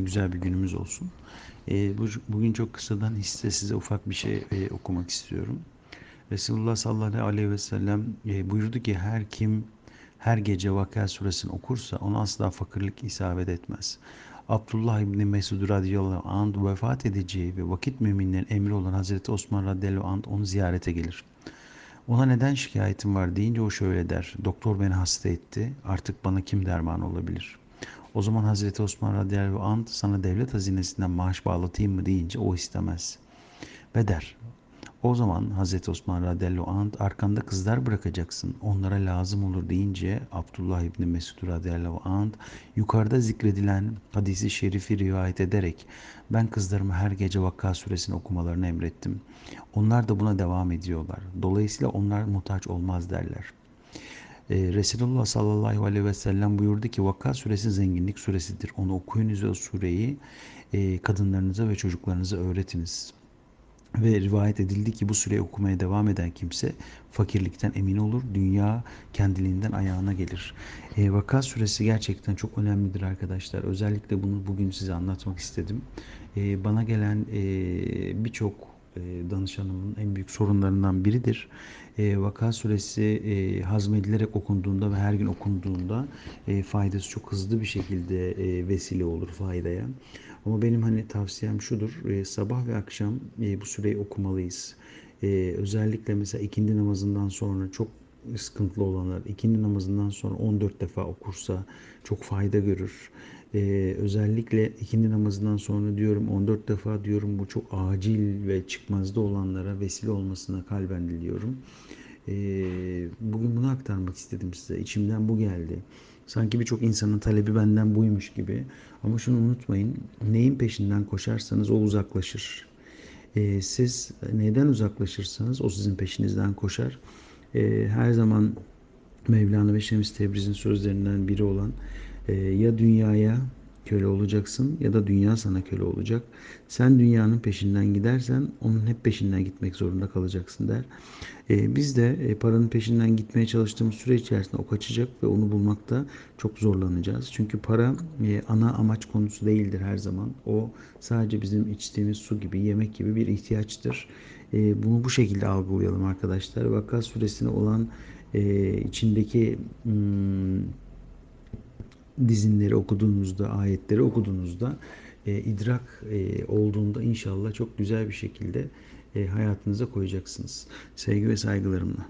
güzel bir günümüz olsun. E, bu, bugün çok kısadan hisse size ufak bir şey e, okumak istiyorum. Resulullah sallallahu aleyhi ve sellem e, buyurdu ki her kim her gece Vakıa suresini okursa ona asla fakirlik isabet etmez. Abdullah İbni Mesud radıyallahu anh vefat edeceği ve vakit müminlerin emri olan Hazreti Osman radıyallahu anh onu ziyarete gelir. Ona neden şikayetim var deyince o şöyle der. Doktor beni hasta etti. Artık bana kim derman olabilir? O zaman Hazreti Osman radıyallahu anh sana devlet hazinesinden maaş bağlatayım mı deyince o istemez. Ve der. O zaman Hazreti Osman radıyallahu anh arkanda kızlar bırakacaksın. Onlara lazım olur deyince Abdullah İbni Mesud radıyallahu anh yukarıda zikredilen hadisi şerifi rivayet ederek ben kızlarıma her gece Vakka suresini okumalarını emrettim. Onlar da buna devam ediyorlar. Dolayısıyla onlar muhtaç olmaz derler. Ee, Resulullah sallallahu aleyhi ve sellem buyurdu ki Vakka suresi zenginlik suresidir. Onu okuyunuz o sureyi e, kadınlarınıza ve çocuklarınıza öğretiniz. Ve rivayet edildi ki bu süreyi okumaya devam eden kimse fakirlikten emin olur. Dünya kendiliğinden ayağına gelir. E, Vaka suresi gerçekten çok önemlidir arkadaşlar. Özellikle bunu bugün size anlatmak istedim. E, bana gelen e, birçok e, danışanımın en büyük sorunlarından biridir. E, Vaka suresi e, hazmedilerek okunduğunda ve her gün okunduğunda e, faydası çok hızlı bir şekilde e, vesile olur faydaya. Ama benim hani tavsiyem şudur. E, sabah ve akşam e, bu süreyi okumalıyız. E, özellikle mesela ikindi namazından sonra çok sıkıntılı olanlar ikindi namazından sonra 14 defa okursa çok fayda görür. Ee, özellikle ikindi namazından sonra diyorum 14 defa diyorum bu çok acil ve çıkmazda olanlara vesile olmasına kalben diliyorum. Ee, bugün bunu aktarmak istedim size. İçimden bu geldi. Sanki birçok insanın talebi benden buymuş gibi. Ama şunu unutmayın. Neyin peşinden koşarsanız o uzaklaşır. Ee, siz neden uzaklaşırsanız o sizin peşinizden koşar. Ee, her zaman Mevlana ve Şems Tebriz'in sözlerinden biri olan e, ya dünyaya köle olacaksın ya da dünya sana köle olacak. Sen dünyanın peşinden gidersen onun hep peşinden gitmek zorunda kalacaksın der. E, biz de e, paranın peşinden gitmeye çalıştığımız süre içerisinde o kaçacak ve onu bulmakta çok zorlanacağız. Çünkü para e, ana amaç konusu değildir her zaman. O sadece bizim içtiğimiz su gibi, yemek gibi bir ihtiyaçtır. E, bunu bu şekilde algılayalım arkadaşlar. Vakka suresine olan e, içindeki hmm, dizinleri okuduğunuzda, ayetleri okuduğunuzda e, idrak e, olduğunda inşallah çok güzel bir şekilde e, hayatınıza koyacaksınız. Sevgi ve saygılarımla.